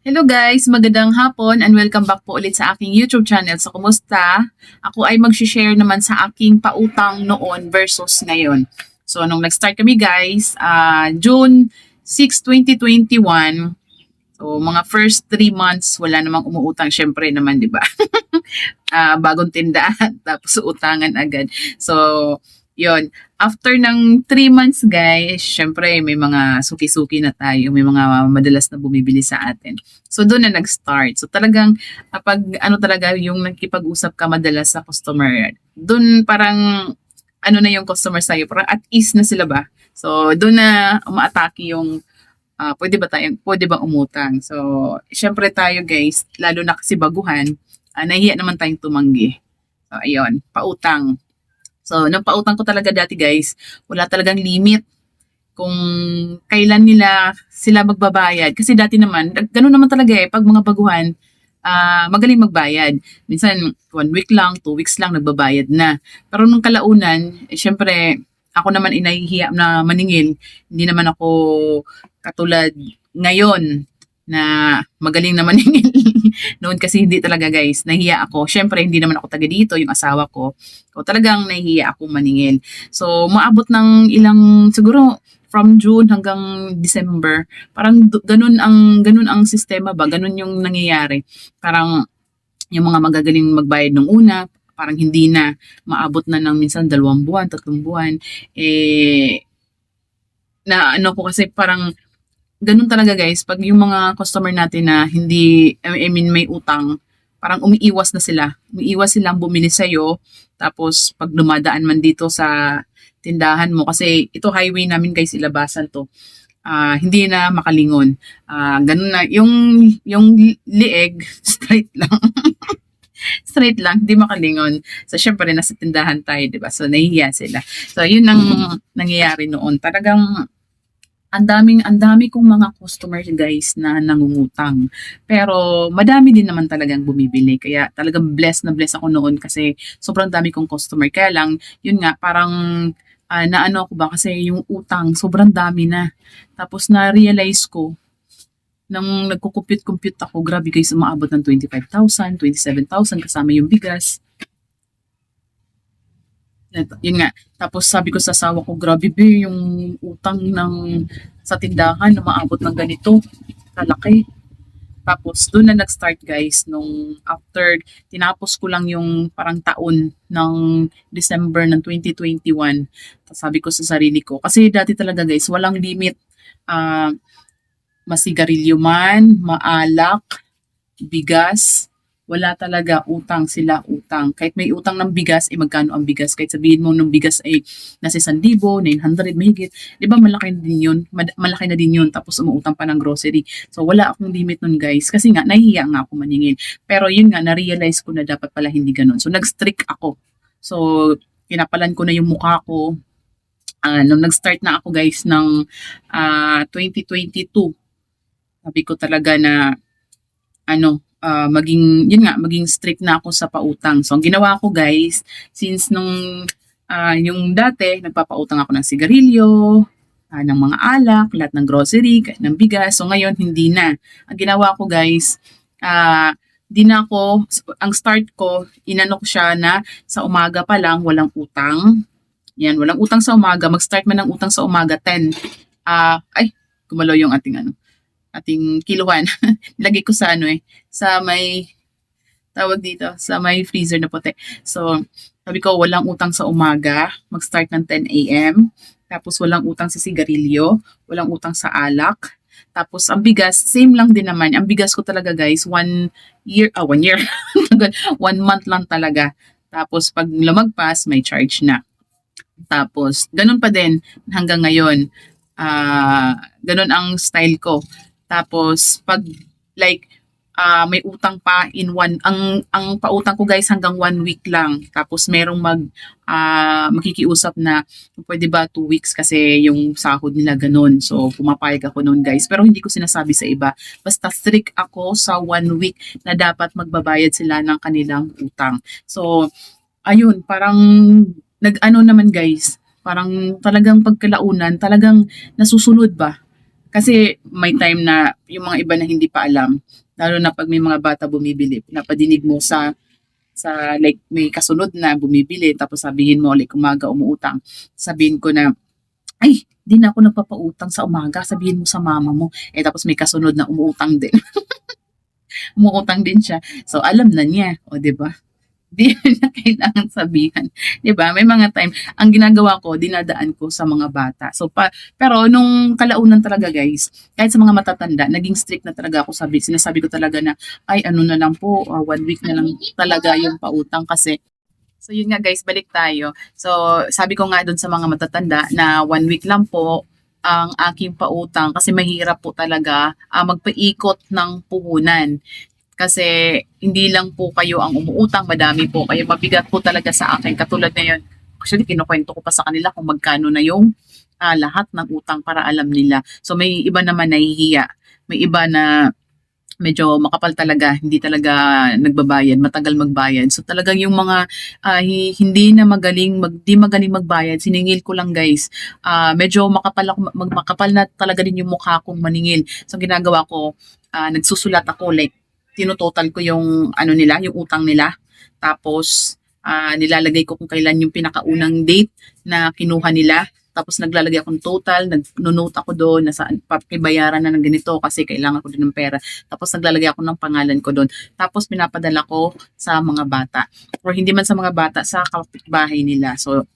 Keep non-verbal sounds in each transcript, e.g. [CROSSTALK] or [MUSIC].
Hello guys, magandang hapon and welcome back po ulit sa aking YouTube channel. So, kumusta? Ako ay mag-share naman sa aking pautang noon versus ngayon. So, nung nag-start kami guys, ah, June 6, 2021, so mga first 3 months, wala namang umuutang. Syempre naman, di ba? [LAUGHS] Ah, bagong tindahan, [LAUGHS] tapos utangan agad. So, yon After ng 3 months guys, syempre may mga suki-suki na tayo, may mga madalas na bumibili sa atin. So doon na nag-start. So talagang kapag ano talaga yung nagkipag-usap ka madalas sa customer, doon parang ano na yung customer sa'yo, parang at ease na sila ba? So doon na umaatake yung ah, pwede ba tayo, pwede ba umutang? So syempre tayo guys, lalo na kasi baguhan, ah, nahiya naman tayong tumanggi. So ayun, pautang. So nung pautang ko talaga dati guys, wala talagang limit kung kailan nila sila magbabayad. Kasi dati naman, ganun naman talaga eh, pag mga baguhan, ah magaling magbayad. Minsan, one week lang, two weeks lang, nagbabayad na. Pero nung kalaunan, eh, syempre, ako naman inahihiya na maningil. Hindi naman ako katulad ngayon na magaling na maningil. [LAUGHS] Noon kasi hindi talaga guys, nahiya ako. Syempre, hindi naman ako taga dito, yung asawa ko. So, talagang nahihiya ako maningil. So, maabot ng ilang, siguro, from June hanggang December, parang ganun ang ganun ang sistema ba, ganun yung nangyayari. Parang yung mga magagaling magbayad nung una, parang hindi na maabot na ng minsan dalawang buwan, tatlong buwan. Eh na ano ko kasi parang ganun talaga guys, pag yung mga customer natin na hindi I mean may utang, parang umiiwas na sila. Umiiwas silang bumili sa'yo. Tapos pag dumadaan man dito sa tindahan mo kasi ito highway namin guys ilabasan to. Ah hindi na makalingon. Ah ganun na. Yung yung lieg [LAUGHS] straight lang. [LAUGHS] Straight lang hindi makalingon. So syempre nasa tindahan tayo di ba? So nahihiya sila. So yun ang nangyayari noon. Talagang ang daming ang dami kong mga customers guys na nangungutang pero madami din naman talagang bumibili kaya talagang blessed na blessed ako noon kasi sobrang dami kong customer kaya lang yun nga parang ah, naano ako ba kasi yung utang sobrang dami na. Tapos na-realize ko nang nagko-compute-compute ako, grabe guys, umaabot ng 25,000, 27,000 kasama yung bigas. Yun nga. Tapos sabi ko sa asawa ko, grabe be, yung utang ng sa tindahan na maabot ng ganito. Kalaki. Tapos doon na nag-start guys nung after tinapos ko lang yung parang taon ng December ng 2021. Tapos sabi ko sa sarili ko kasi dati talaga guys walang limit ah masigarilyo man, maalak, bigas, wala talaga utang sila utang. Kahit may utang ng bigas, eh magkano ang bigas? Kahit sabihin mo ng bigas ay nasa 1,000, 900 mahigit. Di ba malaki na din yun? Malaki na din yun. Tapos umuutang pa ng grocery. So wala akong limit nun guys. Kasi nga, nahihiya nga ako maningil. Pero yun nga, na-realize ko na dapat pala hindi ganun. So nag-strict ako. So kinapalan ko na yung mukha ko. Ah, nung nag-start na ako guys ng ah, 2022, sabi ko talaga na ano, ah, maging, yun nga, maging strict na ako sa pautang. So, ang ginawa ko guys, since nung ah, yung dati, nagpapautang ako ng sigarilyo, ah, ng mga alak, lahat ng grocery, ng bigas. So, ngayon, hindi na. Ang ginawa ko guys, ah, di na ako, ang start ko, inano ko siya na sa umaga pa lang, walang utang. Yan, walang utang sa umaga. Mag-start man ng utang sa umaga, 10. Ah, ay, gumalaw yung ating ano, ating kiluhan. [LAUGHS] Lagay ko sa ano eh, sa may tawag dito, sa may freezer na puti. So, sabi ko, walang utang sa umaga, mag-start ng 10 a.m. Tapos walang utang sa sigarilyo, walang utang sa alak. Tapos ang bigas, same lang din naman. Ang bigas ko talaga guys, one year, ah, one year, [LAUGHS] one month lang talaga. Tapos pag lumagpas, may charge na. Tapos, ganun pa din hanggang ngayon. Ah, ganun ang style ko. Tapos, pag like, ah, may utang pa in one, ang, ang pautang ko guys hanggang one week lang. Tapos, merong mag, ah, makikiusap na, pwede ba two weeks kasi yung sahod nila ganun. So, pumapayag ako noon guys. Pero hindi ko sinasabi sa iba. Basta strict ako sa one week na dapat magbabayad sila ng kanilang utang. So, ayun, parang nag-ano naman guys, parang talagang pagkalaunan, talagang nasusunod ba? Kasi may time na yung mga iba na hindi pa alam, lalo na pag may mga bata bumibili, napadinig mo sa sa like may kasunod na bumibili tapos sabihin mo like umaga umuutang sabihin ko na ay di na ako nagpapautang sa umaga sabihin mo sa mama mo. Eh tapos may kasunod na umuutang din. [LAUGHS] Umuutang din siya. So alam na niya o di ba [LAUGHS] di na kailangan sabihan. 'Di ba? May mga time ang ginagawa ko, dinadaan ko sa mga bata. So pa, pero nung kalaunan talaga guys, kahit sa mga matatanda, naging strict na talaga ako sabi. Sinasabi ko talaga na ay ano na lang po, ah, one week na lang talaga yung pautang kasi So yun nga guys, balik tayo. So sabi ko nga doon sa mga matatanda na one week lang po ang aking pautang kasi mahirap po talaga ah, magpaikot ng puhunan. Kasi hindi lang po kayo ang umuutang, madami po kayo. Mabigat po talaga sa akin. Katulad ngayon, actually kinukwento ko pa sa kanila kung magkano na yung ah, lahat ng utang para alam nila. So may iba naman nahihiya. May iba na medyo makapal talaga, hindi talaga nagbabayad, matagal magbayad. So talagang yung mga hi- hindi na magaling, mag, di magaling magbayad, siningil ko lang guys. Ah, medyo makapal, ako, mag, makapal na talaga din yung mukha kong maningil. So ginagawa ko, ah, nagsusulat ako like tinototal ko yung ano nila, yung utang nila. Tapos ah, nilalagay ko kung kailan yung pinakaunang date na kinuha nila. Tapos naglalagay ako ng total, nag-note ako doon na saan pakibayaran na ng ganito kasi kailangan ko din ng pera. Tapos naglalagay ako ng pangalan ko doon. Tapos pinapadala ko sa mga bata. Or hindi man sa mga bata, sa kapitbahay nila. So,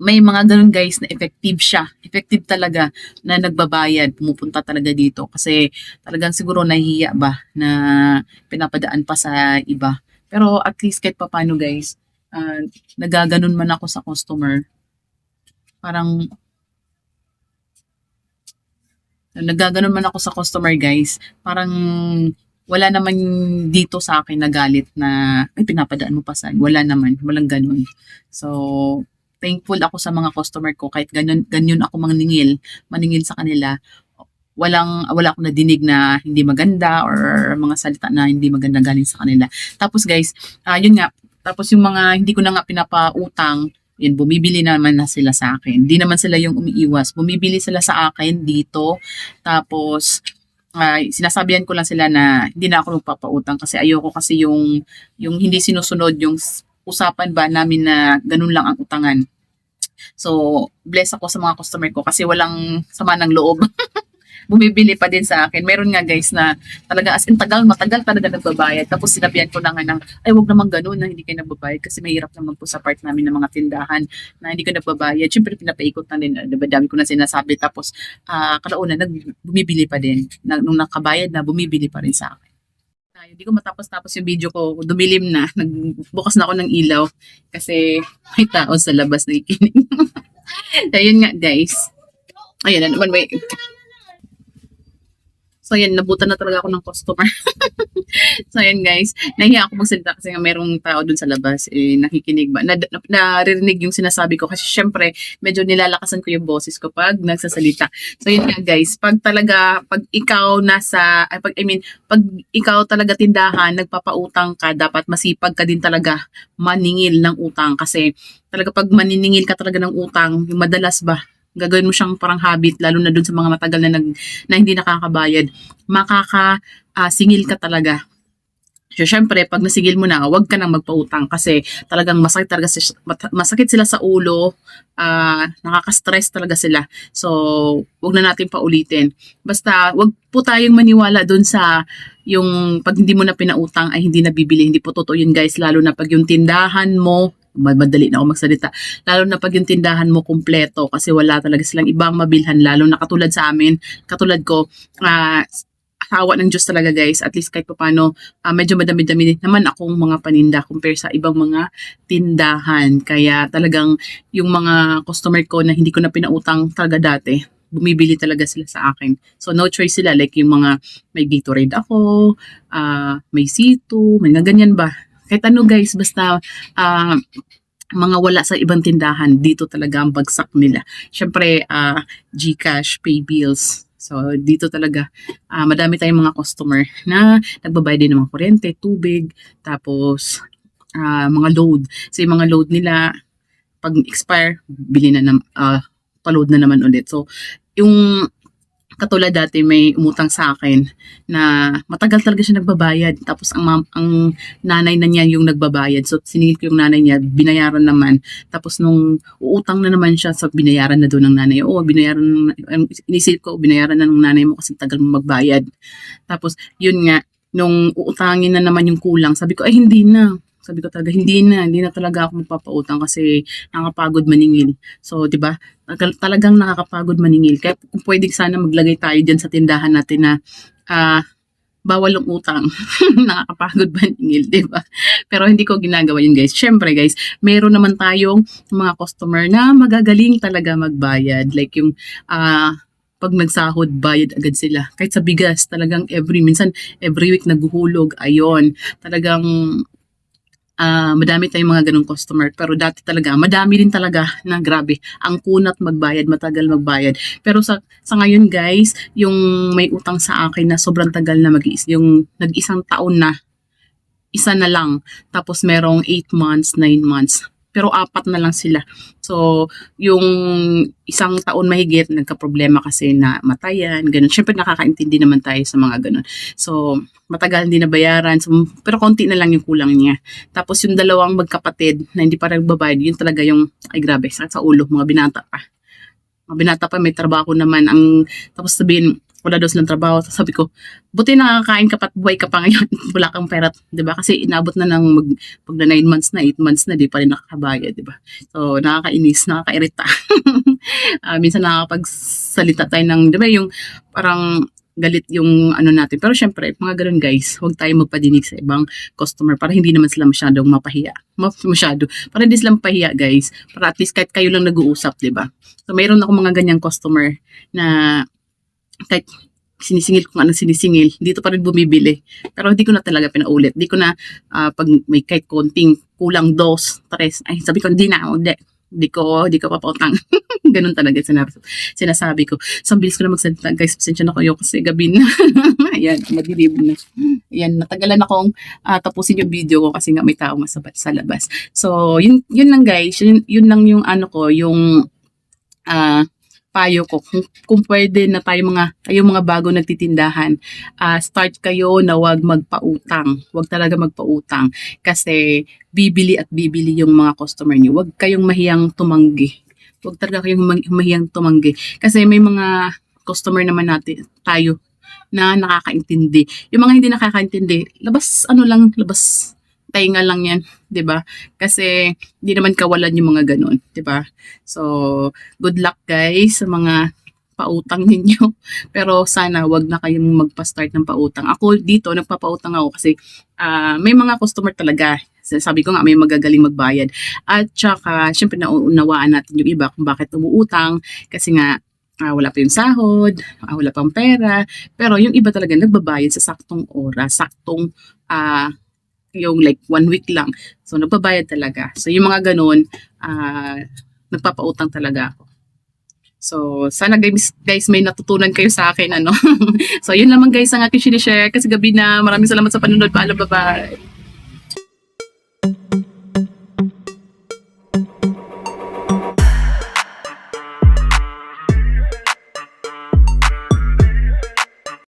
may mga ganun guys na effective siya. Effective talaga na nagbabayad, pumupunta talaga dito. Kasi talagang siguro nahihiya ba na pinapadaan pa sa iba. Pero at least kahit papano guys, ah, nagaganon man ako sa customer. Parang nagaganon man ako sa customer guys. Parang wala naman dito sa akin na galit na ay pinapadaan mo pa saan. Wala naman, walang ganun. So, thankful ako sa mga customer ko kahit ganun, ganyan ako maningil, maningil sa kanila. Walang wala akong nadinig na hindi maganda or mga salita na hindi maganda galing sa kanila. Tapos guys, ah yun nga, tapos yung mga hindi ko na nga pinapautang, yun, bumibili naman na sila sa akin. Hindi naman sila yung umiiwas. Bumibili sila sa akin dito. Tapos, ay sinasabihan ko lang sila na hindi na ako magpapautang kasi ayoko kasi yung yung hindi sinusunod yung usapan ba namin na ganun lang ang utangan. So, bless ako sa mga customer ko kasi walang sama ng loob. [LAUGHS] Bumibili pa din sa akin. Meron nga guys na talaga as in tagal, matagal talaga nagbabayad. Tapos sinabihan ko na nga ng, ay wag naman ganun na hindi kayo nagbabayad kasi mahirap naman po sa part namin ng mga tindahan na hindi ka nagbabayad. Siyempre pinapaikot na din. Diba, dami ko na sinasabi. Tapos ah kalaunan, nag, bumibili pa din. Na, nung nakabayad na, bumibili pa rin sa akin. Hindi ko matapos-tapos yung video ko. Dumilim na. [LAUGHS] Nagbukas na ako ng ilaw kasi may tao sa labas na ikinig. [LAUGHS] Ayun nga, guys. Ayun na naman, wait. So, yan, nabutan na talaga ako ng customer. [LAUGHS] so, yan guys. Nahiya ako magsalita kasi nga merong tao dun sa labas. Eh, nakikinig ba? Na, na, naririnig yung sinasabi ko kasi syempre, medyo nilalakasan ko yung boses ko pag nagsasalita. So, yun nga guys. Pag talaga, pag ikaw nasa, ay, pag, I mean, pag ikaw talaga tindahan, nagpapautang ka, dapat masipag ka din talaga maningil ng utang. Kasi talaga pag maniningil ka talaga ng utang, yung madalas ba, gagawin mo siyang parang habit, lalo na dun sa mga matagal na, nag, na hindi nakakabayad, makaka ah, singil ka talaga. So, syempre, pag nasigil mo na, wag ka nang magpautang kasi talagang masakit talaga masakit sila sa ulo, ah, nakaka-stress talaga sila. So, wag na natin paulitin. Basta, wag po tayong maniwala dun sa yung pag hindi mo na pinautang ay hindi nabibili. Hindi po totoo yun guys, lalo na pag yung tindahan mo, madali na ako magsalita, lalo na pag yung tindahan mo kumpleto kasi wala talaga silang ibang mabilhan, lalo na katulad sa amin, katulad ko, ah, awa ng Diyos talaga guys, at least kahit paano, ah, medyo madami-dami naman akong mga paninda compare sa ibang mga tindahan. Kaya talagang yung mga customer ko na hindi ko na pinautang talaga dati, bumibili talaga sila sa akin. So no choice sila, like yung mga may Gatorade ako, ah, may C2, may ganyan ba. Kahit ano guys, basta ah, mga wala sa ibang tindahan, dito talaga ang bagsak nila. Siyempre, ah, Gcash, pay bills. So, dito talaga, ah, madami tayong mga customer na nagbabayad din ng mga kuryente, tubig, tapos ah, mga load. So, yung mga load nila, pag expire, bili na, nam, ah, pa-load na naman ulit. So, yung katulad dati may umutang sa akin na matagal talaga siya nagbabayad. Tapos ang, mam- ang nanay na niya yung nagbabayad. So siningil ko yung nanay niya, binayaran naman. Tapos nung uutang na naman siya, so binayaran na doon ng nanay. Oo, binayaran, inisip ko, binayaran na ng nanay mo kasi tagal mo magbayad. Tapos yun nga, nung uutangin na naman yung kulang, sabi ko, ay hindi na. Sabi ko talaga, hindi na, hindi na talaga ako magpapautang kasi nakakapagod maningil. So, di ba? Talagang nakakapagod maningil. Kaya kung pwede sana maglagay tayo dyan sa tindahan natin na ah bawal ang utang. [LAUGHS] nakakapagod maningil, di ba? Pero hindi ko ginagawa yun, guys. Syempre, guys, meron naman tayong mga customer na magagaling talaga magbayad. Like yung ah pag nagsahod, bayad agad sila. Kahit sa bigas, talagang every, minsan, every week naguhulog. Ayon, talagang ah madami tayong mga ganong customer. Pero dati talaga, madami rin talaga na grabe. Ang kunat magbayad, matagal magbayad. Pero sa, sa ngayon guys, yung may utang sa akin na sobrang tagal na mag yung nag-isang taon na, isa na lang. Tapos merong 8 months, 9 months. Pero apat na lang sila. So, yung isang taon mahigit, nagka-problema kasi na matayan, ganun. Siyempre, nakakaintindi naman tayo sa mga ganun. So, matagal hindi nabayaran. So, pero konti na lang yung kulang niya. Tapos yung dalawang magkapatid na hindi pa nagbabayad, yun talaga yung, ay grabe, sakit sa ulo, mga binata pa. Mga binata pa, may trabaho naman. Ang, tapos sabihin, wala daw silang trabaho. Tapos sabi ko, buti nakakain ka pa at buhay ka pa ngayon. [LAUGHS] wala kang pera. 'di ba Kasi inabot na ng mag, pag na 9 months na, 8 months na, di pa rin nakakabayad, 'di ba So, nakakainis, nakakairita. [LAUGHS] Ah, minsan nakakapagsalita tayo ng, di ba yung parang galit yung ano natin. Pero syempre, mga ganun guys, huwag tayo magpadinig sa ibang customer para hindi naman sila masyadong mapahiya. Ma- Masyado. Para hindi sila mapahiya guys. Para at least kahit kayo lang nag-uusap, ba? So, mayroon ako mga ganyang customer na kahit sinisingil ko anong sinisingil, dito pa rin bumibili. Pero hindi ko na talaga pinaulit. Hindi ko na ah, pag may kahit konting kulang dos, tres, ay sabi ko hindi na, hindi. Hindi ko, hindi ko papautang. [LAUGHS] Ganun talaga sinabi, sinasabi ko. So, bilis ko na magsalita. Guys, pasensya na kayo kasi gabi na. [LAUGHS] Ayan, madilim na. Ayan, natagalan akong ah, tapusin yung video ko kasi nga may tao nga sa, sa labas. So, yun, yun lang guys. Yun, yun lang yung ano ko, yung ah payo ko. Kung, kung pwede na tayo mga kayo mga bago nagtitindahan ah, start kayo na wag magpautang. Wag talaga magpautang. Kasi bibili at bibili yung mga customer niyo. Wag kayong mahiyang tumanggi. Wag talaga kayong ma- mahiyang tumanggi. Kasi may mga customer naman natin tayo na nakakaintindi. Yung mga hindi nakakaintindi labas ano lang labas tainga lang yan [LAUGHS] 'di ba kasi hindi naman kawalan yung mga ganun 'di ba so good luck guys sa mga pautang [LAUGHS] ninyo. Pero sana wag na kayong magpa-start ng pautang. Ako dito, nagpapautang ako kasi ah, may mga customer talaga. Sabi ko nga, may magagaling magbayad. At saka, syempre nauunawaan natin yung iba kung bakit umuutang. Kasi nga, ah, wala pa yung sahod, ah, wala pang pera. Pero yung iba talaga nagbabayad sa saktong oras, saktong ah, yung like one week lang. So, nagbabayad talaga. So, yung mga ganun, ah, nagpapautang talaga ako. So, sana guys, guys may natutunan kayo sa akin, ano. [LAUGHS] so, yun naman guys ang aking sinishare kasi gabi na. Maraming salamat sa panunod. Paalam, bye-bye.